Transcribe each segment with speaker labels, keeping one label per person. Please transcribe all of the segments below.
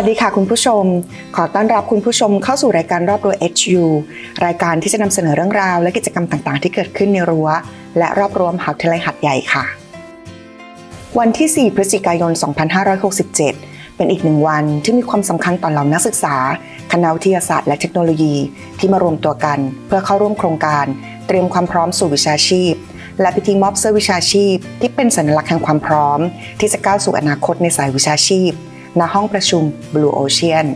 Speaker 1: สวัสดีค่ะคุณผู้ชม ขอต้อนรับคุณผู้ชมเข้าสู่รายการรอบรั้ว HU รายการที่จะนำเสนอเรื่องราว และกิจกรรมต่างๆ ที่เกิดขึ้นในรั้ว และรอบรั้วมหาวิทยาลัยหัดใหญ่ค่ะ วันที่ 4 พฤศจิกายน 2567 เป็นอีกหนึ่งวันที่มีความสำคัญต่อเหล่านักศึกษา คณะวิทยาศาสตร์และเทคโนโลยี ที่มารวมตัวกัน เพื่อเข้าร่วมโครงการ เตรียมความพร้อมสู่วิชาชีพ และพิธีมอบเสื้อวิชาชีพ ที่เป็นสัญลักษณ์แห่งความพร้อม ที่จะก้าวสู่อนาคตในสายวิชาชีพ ณห้องประชุม Blue Ocean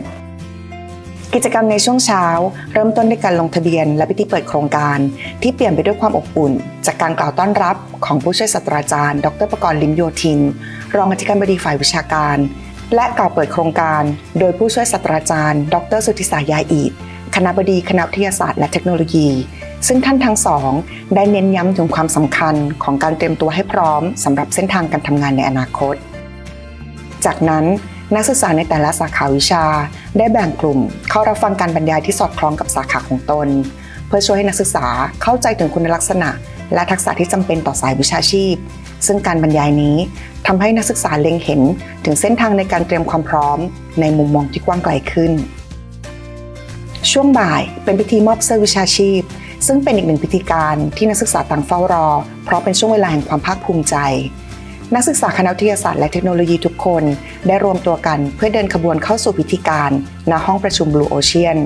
Speaker 1: กิจกรรมในช่วงเช้า เริ่มต้นด้วยการลงทะเบียนและพิธีเปิดโครงการ ที่เปลี่ยนไปด้วยความอบอุ่น จากการกล่าวต้อนรับของผู้ช่วยศาสตราจารย์ ดรประกรณ์ลิมโยธิน รองอธิการบดีฝ่ายวิชาการ และกล่าวเปิดโครงการ โดยผู้ช่วยศาสตราจารย์ ดรสุทธิสายาอีดคณะบดีคณะวิทยาศาสตร์และเทคโนโลยี ซึ่งท่านทั้งสองได้เน้นย้ำถึงความสำคัญของการเตรียมตัวให้พร้อมสำหรับเส้นทางการทำงานในอนาคต จากนั้น นักศึกษาในแต่ละสาขาวิชา ได้แบ่งกลุ่ม เข้ารับฟังการบรรยายที่สอดคล้องกับสาขาของตน เพื่อช่วยให้นักศึกษาเข้าใจถึงคุณลักษณะ และทักษะที่จำเป็นต่อสายวิชาชีพ ซึ่งการบรรยายนี้ทำให้นักศึกษาเล็งเห็นถึงเส้นทางในการเตรียมความพร้อม ในมุมมองที่กว้างไกลขึ้น ช่วงบ่ายเป็นพิธีมอบเสื้อวิชาชีพ ซึ่งเป็นอีกหนึ่งพิธีการที่นักศึกษาต่างเฝ้ารอ เพราะเป็นช่วงเวลาแห่งความภาคภูมิใจ นักศึกษาคณะวิทยาศาสตร์และเทคโนโลยีทุกคน ได้รวมตัวกันเพื่อเดินขบวนเข้าสู่พิธีการณห้องประชุม Blue Ocean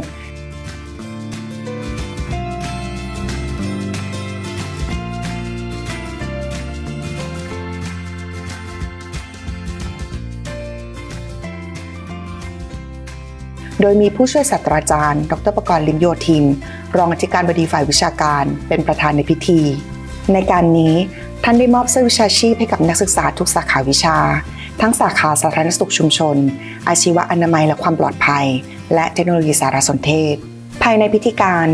Speaker 1: โดยมีผู้ช่วยศาสตราจารย์ ดรประกรณ์ลิมโยธิน รองอธิการบดีฝ่ายวิชาการ เป็นประธานในพิธี ในการนี้ ท่านได้มอบเสื้อวิชาชีพให้กับนักศึกษาทุกสาขาวิชา ทั้งสาขาสาธารณสุขชุมชน อาชีวะอนามัยและความปลอดภัย และเทคโนโลยีสารสนเทศ ภายในพิธีการ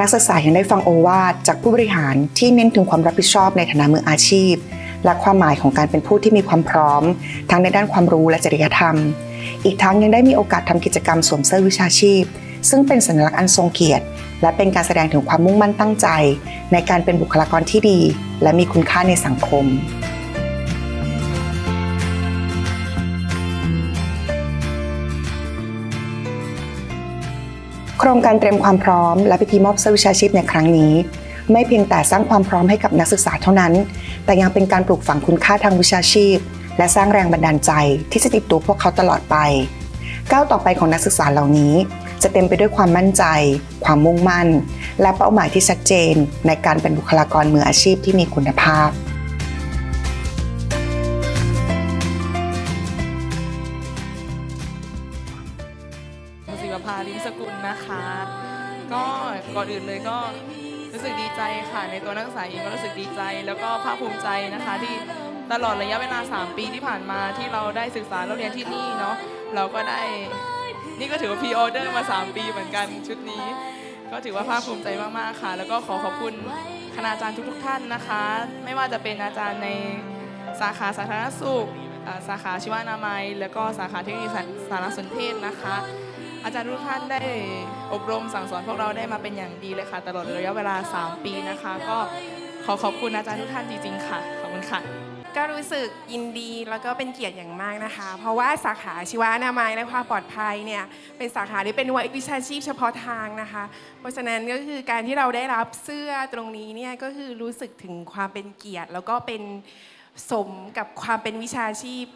Speaker 1: นักศึกษายังได้ฟังโอวาทจากผู้บริหารที่เน้นถึงความรับผิดชอบในฐานะมืออาชีพ และความหมายของการเป็นผู้ที่มีความพร้อม ทั้งในด้านความรู้และจริยธรรม อีกทั้งยังได้มีโอกาสทำกิจกรรมสวมเสื้อวิชาชีพ ซึ่งเป็นสัญลักษณ์อันทรงเกียรติ และเป็นการแสดงถึงความมุ่งมั่นตั้งใจ ในการเป็นบุคลากรที่ดี และมีคุณค่าในสังคม โครงการเตรียมความพร้อม และพิธีมอบเสื้อวิชาชีพในครั้งนี้ ไม่เพียงแต่สร้างความพร้อมให้กับนักศึกษาเท่านั้น แต่ยังเป็นการปลูกฝังคุณค่าทางวิชาชีพ และสร้างแรงบันดาลใจที่จะติดตัวพวกเขาตลอดไปก้าวต่อไปของนักศึกษาเหล่านี้ จะเต็มไปด้วยความมั่นใจ ความมุ่งมั่น และเป้าหมายที่ชัดเจน ในการเป็นบุคลากรมืออาชีพที่มีคุณภาพ
Speaker 2: ศิวภาลิมสกุลนะคะ ก็ก่อนอื่นเลยก็รู้สึกดีใจค่ะ ในตัวนักศึกษาเองก็รู้สึกดีใจ แล้วก็ภาคภูมิใจนะคะที่ตลอดระยะเวลา 3 ปีที่ผ่านมาที่เราได้ศึกษาเราเรียนที่นี่เนาะเราก็ได้ นี่ก็ถือว่าพรีออเดอร์มา 3 ปีเหมือนกันชุดนี้ ก็ถือว่าภาคภูมิใจมากๆค่ะ แล้วก็ขอขอบคุณคณาจารย์ทุกๆท่านนะคะ ไม่ว่าจะเป็นอาจารย์ในสาขาสาธารณสุขสาขาชีวานามัย แล้วก็สาขาเทคโนโลยีสารสนเทศนะคะ อาจารย์ทุกท่านได้อบรมสั่งสอนพวกเราได้มาเป็นอย่างดีเลยค่ะ ตลอดระยะเวลา 3 ปีนะคะ ก็ขอขอบคุณอาจารย์ทุกท่านจริงๆค่ะ ขอบคุณค่ะ
Speaker 3: ก็รู้สึกยินดีแล้วก็เป็นเกียรติอย่างมากนะคะ เพราะว่าสาขาชีวานามัยและความปลอดภัยเนี่ยเป็นสาขาที่เป็นวิชาชีพเฉพาะทางนะคะ เพราะฉะนั้นก็คือการที่เราได้รับเสื้อตรงนี้เนี่ยก็คือรู้สึกถึงความเป็นเกียรติ แล้วก็เป็นสมกับความเป็นวิชาชีพ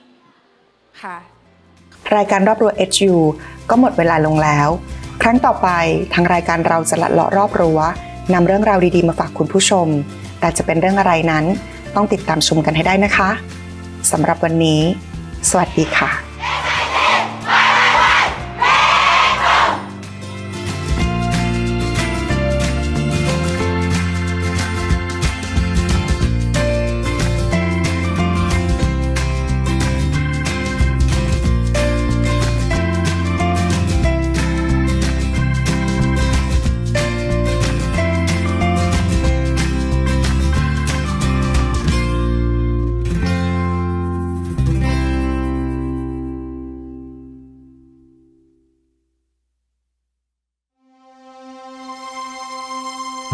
Speaker 3: ค่ะ
Speaker 1: รายการรอบรั้ว HU ก็หมดเวลาลงแล้ว ครั้งต่อไปทางรายการเราจะลัดเลาะรอบรั้วนำเรื่องราวดีๆมาฝากคุณผู้ชม แต่จะเป็นเรื่องอะไรนั้น ต้องติดตามชมกันให้ได้นะคะสำหรับวันนี้ สวัสดีค่ะ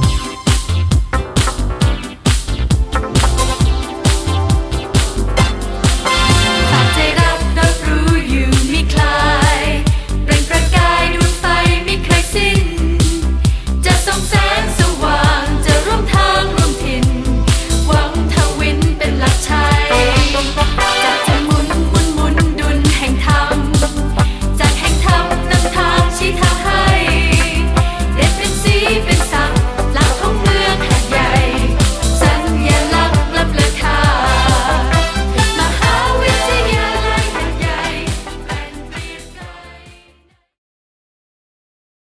Speaker 1: Bye.